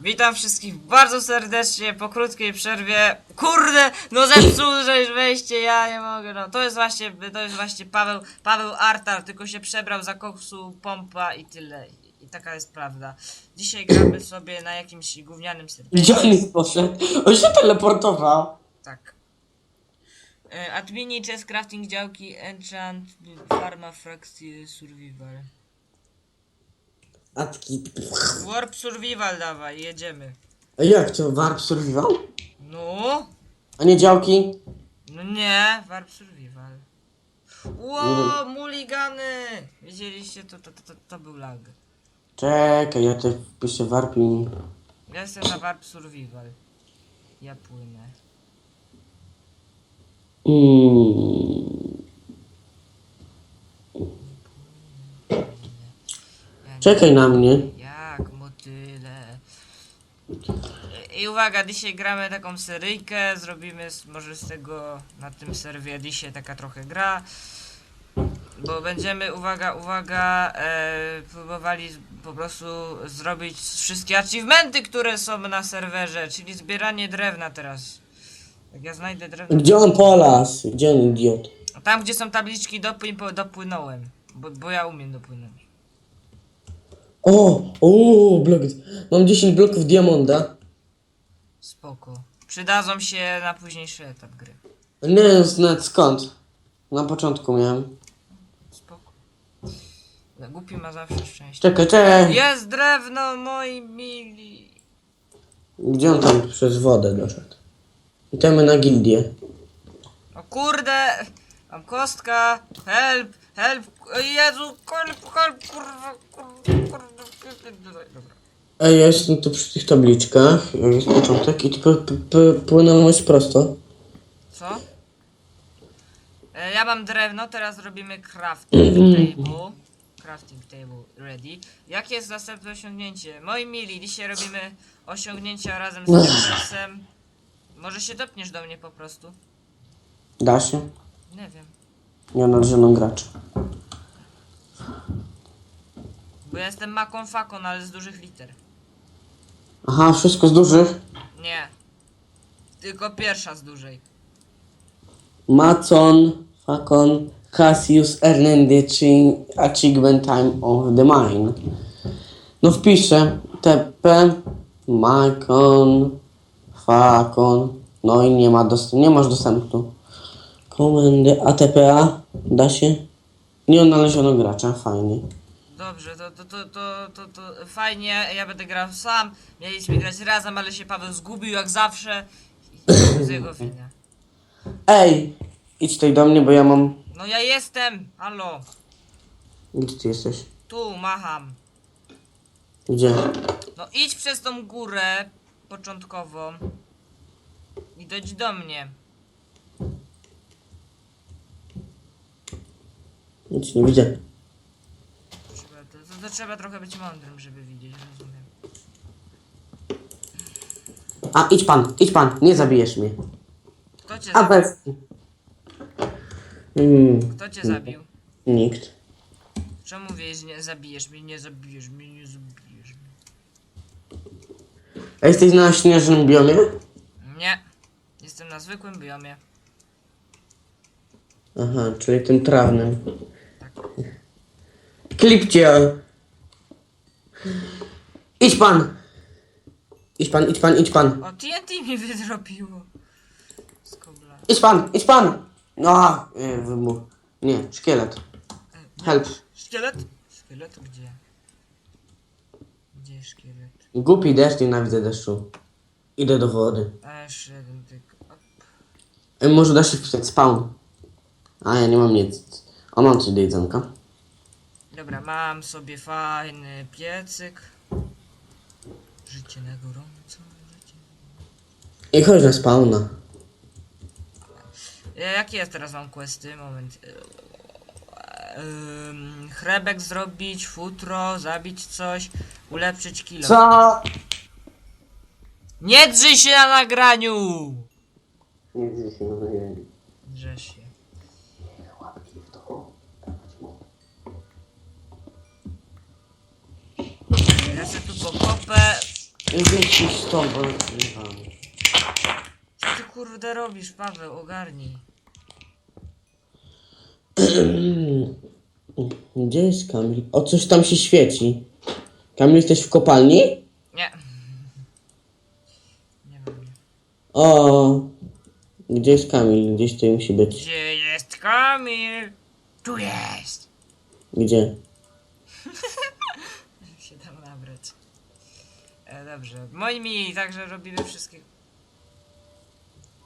Witam wszystkich bardzo serdecznie po krótkiej przerwie. Kurde, no zepsuł, żeś wejście, ja nie mogę, no. To jest właśnie, to jest właśnie Paweł, Paweł Artar, tylko się przebrał za koksu pompa i tyle. I, i taka jest prawda. Dzisiaj gramy sobie na jakimś gównianym on jest poszedł? On się teleportował. Tak. E, Admini, chess, crafting, działki, enchant, farma, frakcje, survival. Atki. Warp survival dawaj, jedziemy. A jak to? Warp survival? No, A nie działki? no nie, warp survival. Ło, muligany! Widzieliście, to, to, to, to, był lag. Czekaj, ja tutaj wpiszę warp i... Ja jestem na warp survival. Ja płynę. Mm. Czekaj na mnie. Jak motyle. I uwaga, dzisiaj gramy taką seryjkę, zrobimy z, może z tego na tym serwie dzisiaj taka trochę gra. Bo będziemy, uwaga, uwaga, e, próbowali z- po prostu zrobić wszystkie achievementy, które są na serwerze, czyli zbieranie drewna teraz. Jak ja znajdę drewno. Gdzie on polas? Gdzie on idiot? Tam, gdzie są tabliczki, dopłyń, po, dopłynąłem. Bo, bo ja umiem dopłynąć. O! O! Blok. Mam 10 bloków diamanda. Spoko. Przydadzą się na późniejszy etap gry. Nie wiem nawet skąd. Na początku miałem. Spoko. No, Głupi ma zawsze szczęście. Czekaj, czekaj. Jest drewno, moi mili. Gdzie on tam przez wodę doszedł? Idziemy na gildię. O kurde! Mam kostka! Help! Help! O Jezu! Help! Help! Kurwa! Kurwa! Kurwa! Dobra. Ej, ja jestem tu przy tych tabliczkach. Jest początek i p- p- p- płynąłeś prosto. Co? E, ja mam drewno, teraz robimy crafting table. Crafting table ready. Jakie jest następne osiągnięcie? Moi mili, dzisiaj robimy osiągnięcia razem z Jeffersem. Może się dopniesz do mnie po prostu? Da się? Nie wiem. Ja nad żoną gracza. Bo ja jestem maką fakon, ale z dużych liter. Aha, wszystko z dużych. Nie. Tylko pierwsza z dużej. Macon, Facon, Cassius, Hernandez, Achievement Time of the Mine. No wpiszę TP, Macon, Facon. No i nie ma dostępu, nie masz dostępu. Komendy ATPA, da się? Nie odnaleziono gracza, fajnie. Dobrze, to, to, to, to, to, to fajnie, ja będę grał sam. Mieliśmy grać razem, ale się Paweł zgubił jak zawsze. I z jego wina. Ej, idź tutaj do mnie, bo ja mam... No ja jestem! Halo! Gdzie ty jesteś? Tu, macham. Gdzie? No idź przez tą górę początkową. I dojdź do mnie. Nic nie widzę. Trzeba, to, to, to trzeba trochę być mądrym, żeby widzieć, rozumiem. A, idź pan, idź pan, nie zabijesz mnie. Kto cię A zabił? bez... Mm, Kto cię zabił? nikt. Czemu mówisz, nie zabijesz mnie, nie zabijesz mnie, nie zabijesz mnie? A jesteś na śnieżnym biomie? Nie. Jestem na zwykłym biomie. Aha, czyli tym trawnym. Tak. Klipcie! Idź pan! Idź pan, idź pan, idź pan. O, TNT mi wydrobiło. Z kobla. Idź pan, idź pan! No, nie, wybuch. Nie, szkielet. E, Help. Szkielet? Szkielet gdzie? Gdzie jest szkielet? Głupi deszcz, nienawidzę deszczu. Idę do wody. Jeszcze jeden tylko. Op. Może da się wpisać spawn. A, ja nie mam nic. O, mam coś do jedzonka. Dobra, mam sobie fajny piecyk. Życie na gorąco. Życie. I chodź na spawna. E, Jakie jest teraz mam questy? Moment. Ym, chlebek zrobić, futro, zabić coś, ulepszyć kilo. Co? Nie drzyj się na nagraniu! Nie widzę się, no nie. Drze się. Se tu pokopę. Wyjdź stąd, bo nagrywam. Co ty kurde robisz, Paweł? Ogarnij. Gdzie jest Kamil? O, coś tam się świeci. Kamil, jesteś w kopalni? Nie. Nie wiem. O, gdzie jest Kamil? Gdzieś tutaj musi być. Gdzie jest Kamil? Tu jest! Gdzie? się tam nabrać. E, dobrze. Moi mili, także robimy wszystkie...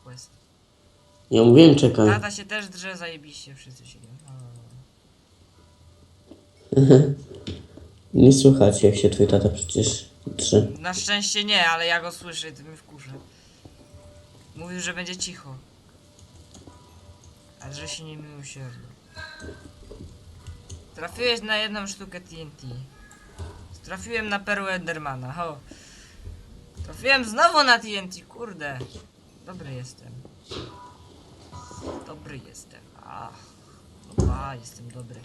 Quest. Ja mówiłem, czekaj. Tata się też drze, zajebiście, wszyscy się... Nie słychać, jak się twój tata przecież trzy. Na szczęście nie, ale ja go słyszę i to mnie wkurzę. Mówił, że będzie cicho. A że się nie miłosierdził. Trafiłeś na jedną sztukę TNT. Trafiłem na perłę Endermana, ho. Trafiłem znowu na TNT, kurde. Dobry jestem. Dobry jestem. Ach. Ba, jestem dobry.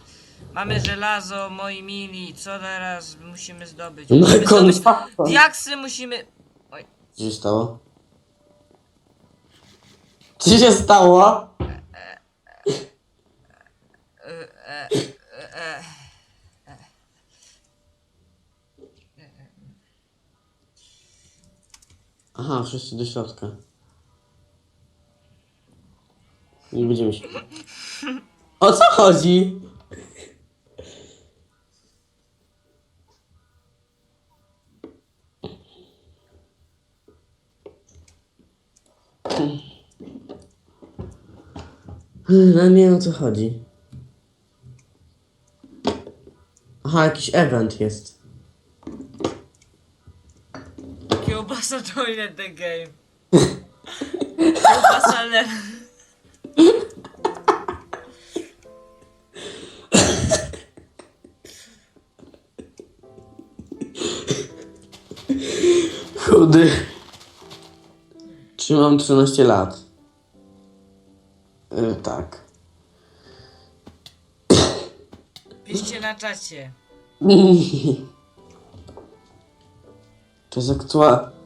Mamy żelazo, moi mili. Co teraz musimy zdobyć? No, Musimy zdobyć konfaktor. diaksy, musimy... Oj, Co się stało? Co się stało? e, e, e, e. Aha, wszyscy do środka. Nie będziemy się... O co chodzi? No nie o co chodzi. Aha, jakiś event jest. Toilet the game. Le... Chudy. Czy mam 13 lat? Y, tak. Piszcie na czacie. To jest aktualne.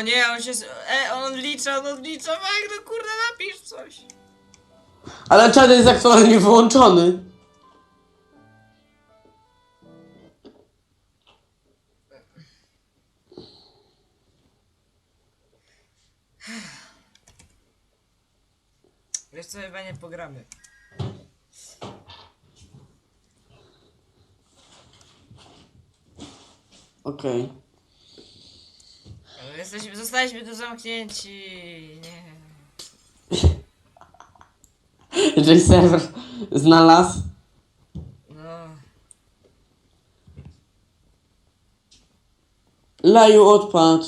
O nie, on się... E, on licza, on odlicza. Mag, no kurde, napisz coś. Ale czad jest aktualnie wyłączony. Wiesz co, chyba nie pogramy. Okej. Ale Jesteśmy, zostaliśmy tu zamknięci. Nie. Jeżeli serwer znalazł. No. Laju odpadł.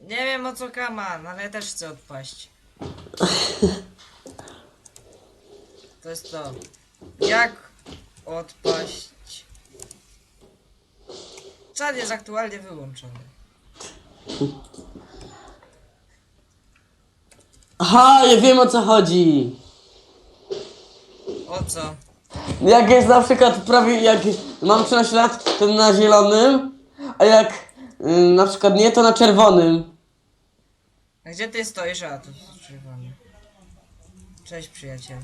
Nie wiem o co kaman, ale ja też chcę odpaść. To jest to. Jak odpaść? Czad jest aktualnie wyłączony. Aha, ja wiem o co chodzi. O co? Jak jest na przykład prawie jak mam 13 lat, to na zielonym, a jak y, na przykład nie, to na czerwonym. A gdzie ty stoisz? A, tu czerwony. Cześć przyjaciel.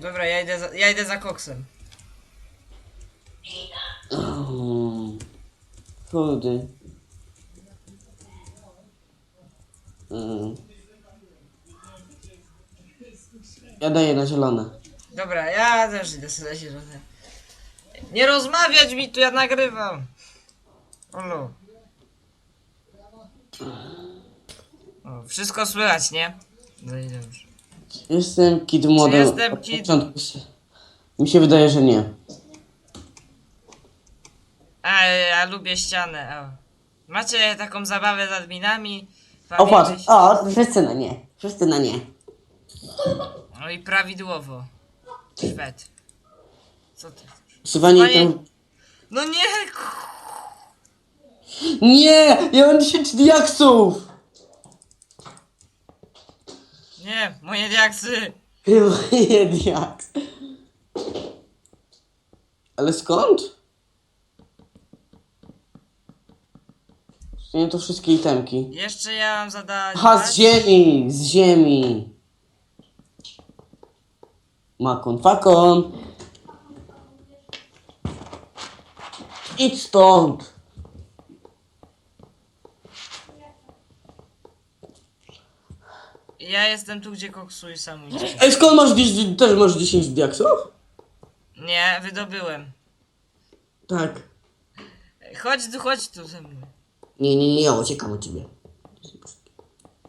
Dobra, ja idę za, ja idę za koksem. Chudy. Mm. Ja daję na zielone. Dobra, ja też idę sobie na zielone. Nie rozmawiać mi tu, ja nagrywam. Olu. O, wszystko słychać, nie? No i dobrze. Jestem kid model. jestem Od kid? początku się- Mi się wydaje, że nie. Ja lubię ścianę. O. Macie taką zabawę z adminami? O patrz, o, wszyscy na nie. Wszyscy na nie. No i prawidłowo. Szwed. Co ty? Usuwanie Panie- tam... No nie! Nie! Ja mam 10 diaksów! Nie, moje diaksy! Moje diaks. Ale skąd? Nie to wszystkie itemki. Jeszcze ja mam zadać. Ha, z ziemi! Z ziemi! Makon, fakon! Idź stąd! Ja jestem tu, gdzie koksuj sam idzie. Ej, skąd masz 10, też masz 10 diaksów? Nie, wydobyłem. Tak. Chodź tu, chodź tu ze mną. Nie, nie, nie, uciekam od ciebie.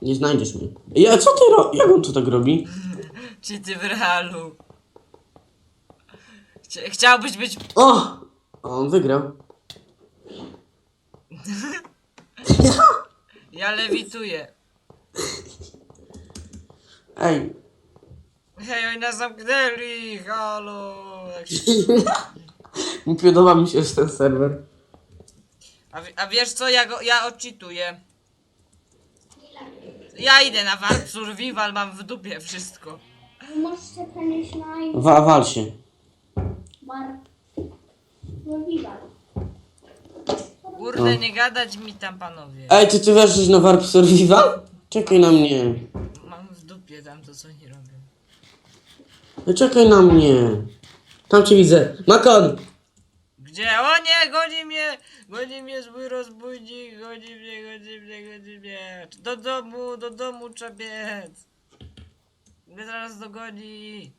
Nie znajdziesz mnie. Ja, co ty ro... Jak on to tak robi? Czy ty w realu? Chcia chciałbyś być. O! On wygrał. Ja lewituję. Ej. Hej, oni nas zamknęli! Halo! Jak się... Nie podoba mi się już ten serwer. A, a wiesz co? Ja, go, ja odczytuję. Ja idę na Warp Survival, mam w dupie wszystko. Możesz się przenieść na inny Wa wal się. bar. Survival. Kurde, nie gadać mi tam, panowie. Ej, ty ty weszłeś na Warp Survival? Czekaj na mnie. Mam w dupie tam to, co oni robią. No czekaj na mnie. Tam cię widzę. Makon! Gdzie? O nie, goni mnie! Goni mnie zły rozbójnik, goni mnie, goni mnie, goni mnie. Do domu, do domu trzeba biec. Mnie zaraz dogoni.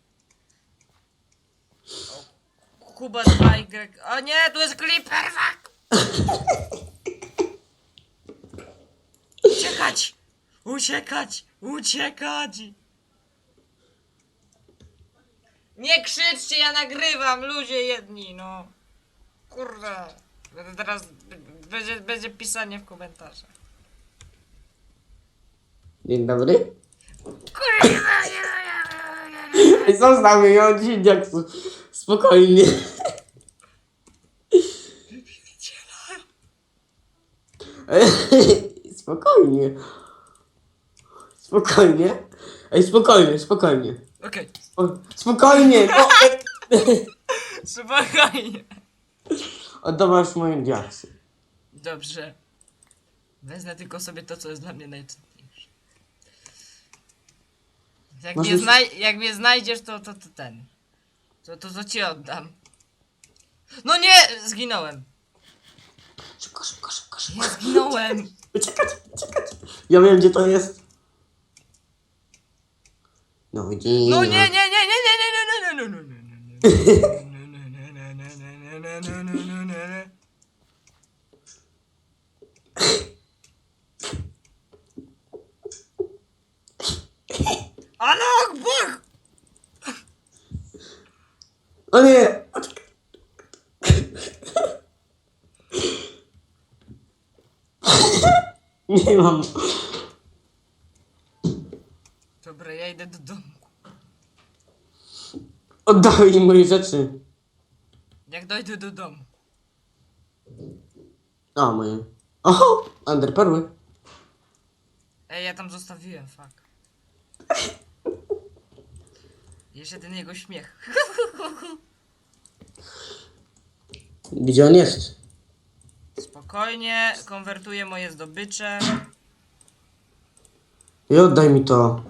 Kuba 2Y. O nie, tu jest Clipper, fuck! Uciekać! Uciekać! Uciekać! Nie krzyczcie, ja nagrywam, ludzie jedni, no kurde teraz. Będzie, będzie pisanie w komentarzach. Dzień dobry. Kurwa, nie, nie, nie, nie, nie. Został mnie on spokojnie. spokojnie. Spokojnie. Ej, spokojnie, spokojnie. Okej. Spokojnie. Spokojnie. Spokojnie. Oddawasz moje diaksy. Dobrze. Wezmę tylko sobie to, co jest dla mnie najcenniejsze. Jak, Masz mnie, już- znaj- jak mnie znajdziesz, to, to, to ten. To, to co ci oddam. No nie! Zginąłem. Szybko, szybko, szybko, szybko. Nie zginąłem. Uciekać, uciekać. Ja wiem, gdzie to jest. No, gdzie? No nie, nie, nie, nie, nie, nie, nie, nie, nie, nie, nie, nie, nie. Allah Akbar! O nie! Uciekaj. Nie mam. Dobra, ja idę do domu. Oddawaj mi moje rzeczy. Jak dojdę do domu. O, moje. Oho! Underperły. Ej, ja tam zostawiłem, fuck. Jeszcze ten jego śmiech. Gdzie on jest? Spokojnie, konwertuję moje zdobycze. I oddaj mi to.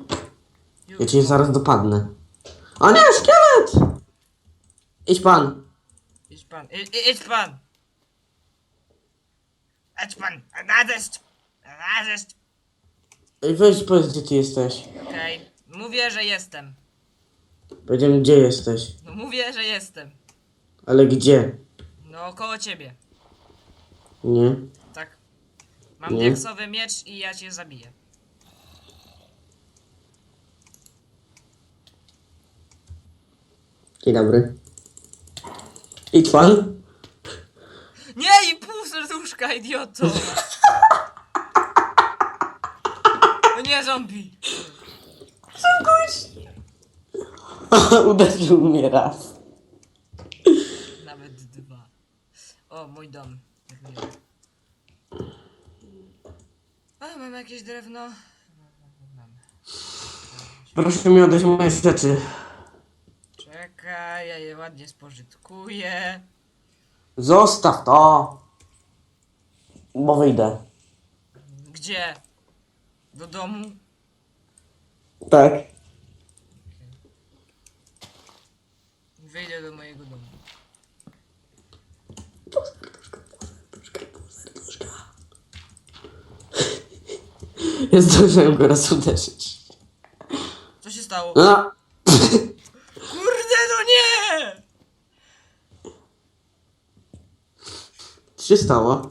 Ja cię zaraz dopadnę. O nie, szkielet! Idź pan. Idź pan, i, i, idź pan! Idź pan, nadest! Nadest! Ej, weź powiedz, gdzie ty jesteś. Okej, mówię, że jestem. Powiedziałem, gdzie jesteś. No mówię, że jestem. Ale gdzie? No koło ciebie, Nie. tak? Mam Nie. diaksowy miecz i ja cię zabiję. Dzień dobry. Idź pan. Nie, i pół serduszka, idioto! No nie, zombie! Uderzył mnie raz. Nawet dwa. O, mój dom. Jak miło. A, mam jakieś drewno. Proszę mi oddać moje rzeczy. Czekaj, ja je ładnie spożytkuję. Zostaw to. Bo wyjdę. Gdzie? Do domu? Tak. Wyjdę do mojego domu. Ja zdążyłem go raz uderzyć. Co się stało? A! Kurde, no nie! Co się stało?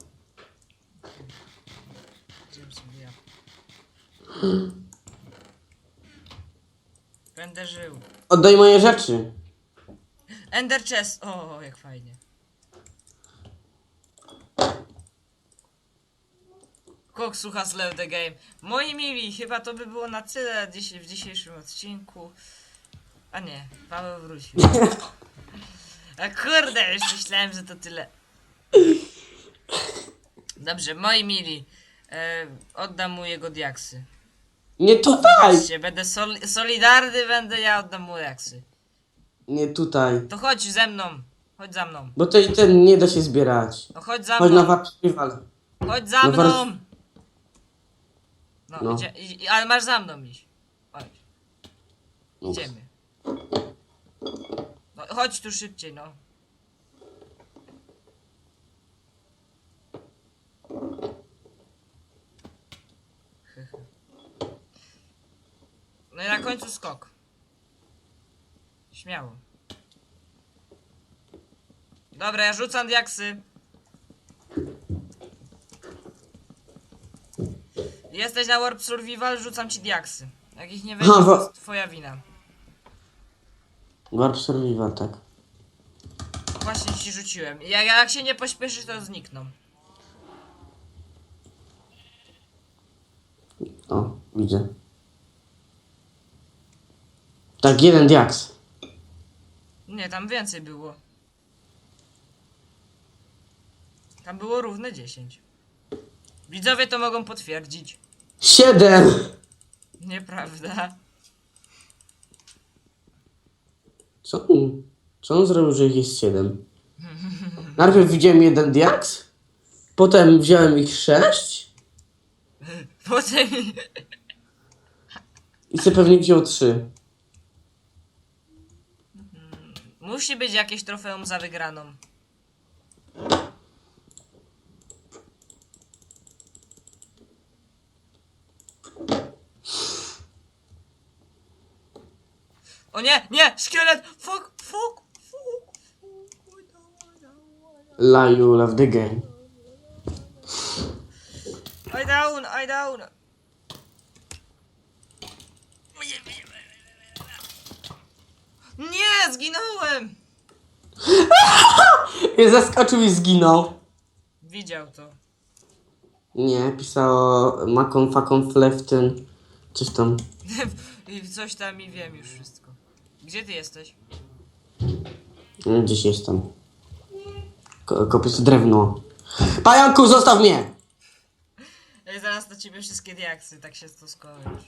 Będę żył. Oddaj moje rzeczy. Ender chest! O, jak fajnie. Koksu has left the game. Moi mili, chyba to by było na tyle dziś, w dzisiejszym odcinku. A nie, Paweł wrócił. A kurde, już myślałem, że to tyle. Dobrze, moi mili, e, oddam mu jego diaksy. Nie tutaj! Będę sol solidarny, będę ja oddam mu diaksy. Nie tutaj. To chodź ze mną, chodź za mną. Bo to i ten nie da się zbierać. No chodź za Chodź na mną. survival. Chodź za No mną! No, No. Idzie, ale masz za mną iść. Chodź, idziemy. No, chodź tu szybciej, no. No i na końcu skok. Śmiało. Dobra, ja rzucam diaksy. Jesteś na Warp Survival, rzucam ci diaksy. Jak ich nie weźmiesz, Ha, to wa- jest twoja wina. Warp survival, tak. Właśnie ci rzuciłem. Jak, jak się nie pośpieszysz, to znikną. O, widzę. Tak, jeden diaks. Nie, tam więcej było. Tam było równe 10. Widzowie to mogą potwierdzić. Siedem! Nieprawda. Co on, co on zrobił, że ich jest siedem? Najpierw widziałem jeden diaks, potem wziąłem ich sześć Potem... i sobie pewnie wziął trzy. Musi być jakieś trofeum za wygraną. O nie, nie, szkielet! Fuck, fuck, fuck, fuck. You love the game. I down, I down. Nie, zginąłem! I zaskoczył i zginął. Widział to. Nie, pisało Macon Facon Fleften. Coś tam. I coś tam i wiem już wszystko. Gdzie ty jesteś? No, Gdzieś jestem. Ko kopię sobie drewno. Pająku, zostaw mnie! Ej, zaraz do ciebie wszystkie diaksy, tak się to skończy.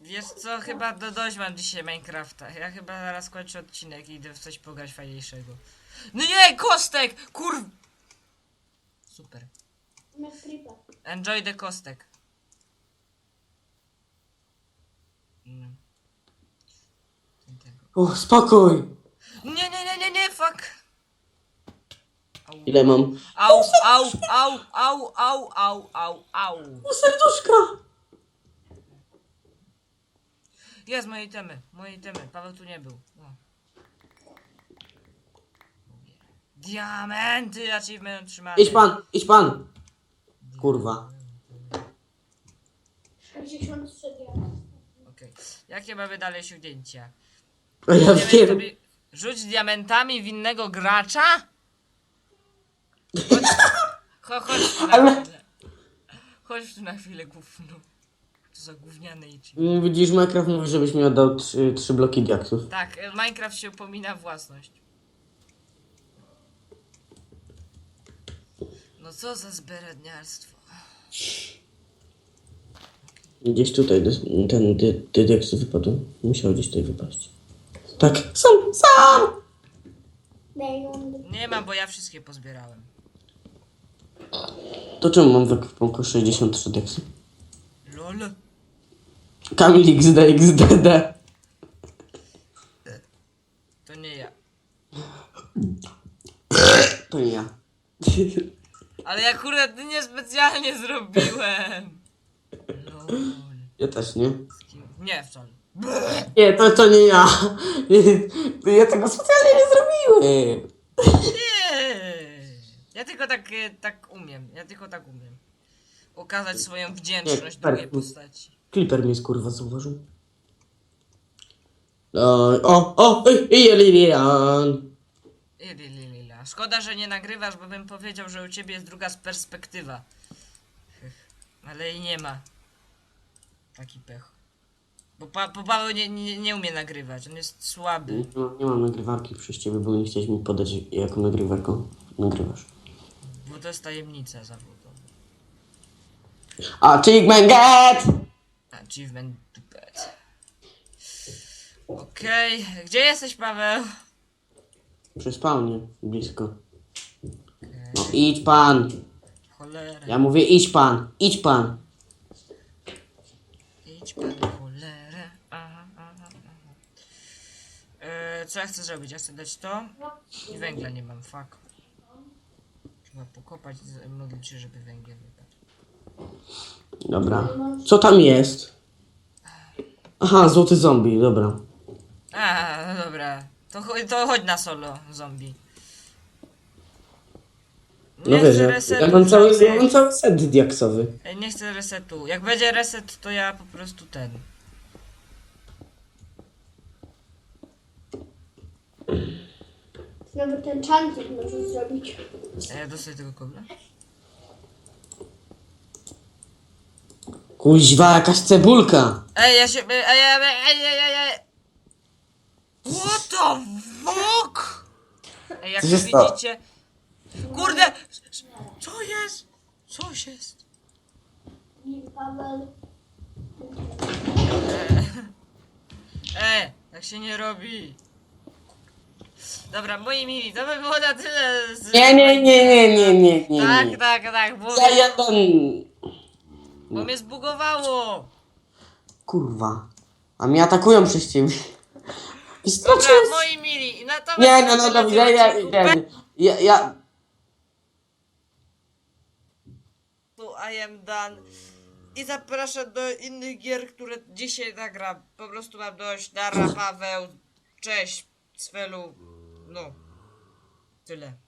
Wiesz co, chyba do, dość mam dzisiaj Minecrafta. Ja chyba zaraz kończę odcinek i idę w coś pograć fajniejszego. No nie, kostek! Kurw... Super. Enjoy the kostek. Mm. O, spokój! Nie, nie, nie, nie, nie, fuck! Au. Ile mam? Au, au, au, au, au, au, au, au. O, serduszka! Jest moje itemy, moje itemy. Paweł tu nie był. O. Diamenty, achievement trzymamy. Idź pan, idź pan! Kurwa. 63 diamenty. Okej. Jakie mamy dalej osiągnięcia? A ja wiem. sobie Rzuć diamentami w innego gracza? Chodź, cho- chodź tu na Ale- chwilę. Chodź tu na chwilę, gówno. To za gówniane idzie. Mm, Widzisz, Minecraft mówi, żebyś mi oddał trzy, trzy bloki diaksów. Tak, e, Minecraft się upomina własność. No co za zberedniarstwo. Gdzieś tutaj ten dy, dy diaksy wypadł. Musiał gdzieś tutaj wypaść. Tak, sam, sam! Nie mam, bo ja wszystkie pozbierałem. To czemu mam w ekwipunku 63 deksy? LOL. Kamil XD XDD. To nie ja. To nie ja. Ale ja akurat niespecjalnie zrobiłem. LOL. Ja też nie. Nie, wcale. Nie, to, to nie ja. Ja tego specjalnie nie zrobiłem. Nie. Ja tylko tak, e, tak umiem. Ja tylko tak umiem. Okazać swoją wdzięczność Nie, drugiej tak. postaci. Clipper mnie kurwa zauważył. O, o, o, ej, ej, Lilian. Ili, li, lila. Szkoda, że nie nagrywasz, bo bym powiedział, że u ciebie jest druga z perspektywa. Ale jej nie ma. Taki pech. Bo, pa, bo Paweł nie, nie, nie umie nagrywać, on jest słaby. Nie, mam- nie mam nagrywarki przez ciebie, bo nie chciałeś mi podać, jaką nagrywarką nagrywasz. Bo to jest tajemnica zawodowa. Achievement get! Achievement pet. Okej, gdzie jesteś Paweł? Przy spawnie, blisko. No idź pan. Cholera. Ja mówię idź pan, idź pan. Idź pan. Aha, aha, aha. E, co ja chcę zrobić? Ja chcę dać to i węgla nie mam, fuck. Trzeba pokopać, z- modlić się, żeby węgiel wypadł. Dobra. Co tam jest? Aha, złoty zombie, dobra. A, no dobra. To, cho- to chodź na solo, zombie. No Nie wiesz, chcę ja, resetu, ja, mam cały, ja mam cały set diaksowy. Ej, Nie chcę resetu. Jak będzie reset, to ja po prostu ten. Nawet ten czantik możesz zrobić. A ja dostaję tego kobla? Kuźwa, jakaś cebulka. Ej, ja się. Ej, ej, ej, ej, ej, ej, ej. What the fuck? Ej, jak Co się stało? widzicie. Kurde! Co jest? Coś jest. I Paweł. E, tak się nie robi. Dobra, moi mili, to by było na tyle. Z... Nie, nie, nie, nie, nie, nie, nie. Tak, nie. tak, tak, bo, Ja jeden. bo mnie zbugowało. Kurwa. A mnie atakują przez ciebie. I Dobra, straciłem. moi mili, i na to Nie, no, no, do widzenia. odcinku. Ten. Ja, ja. Tu I am done. I zapraszam do innych gier, które dzisiaj nagram. Po prostu mam dość. Dara, Paweł, cześć, Svelu. No. Tyle.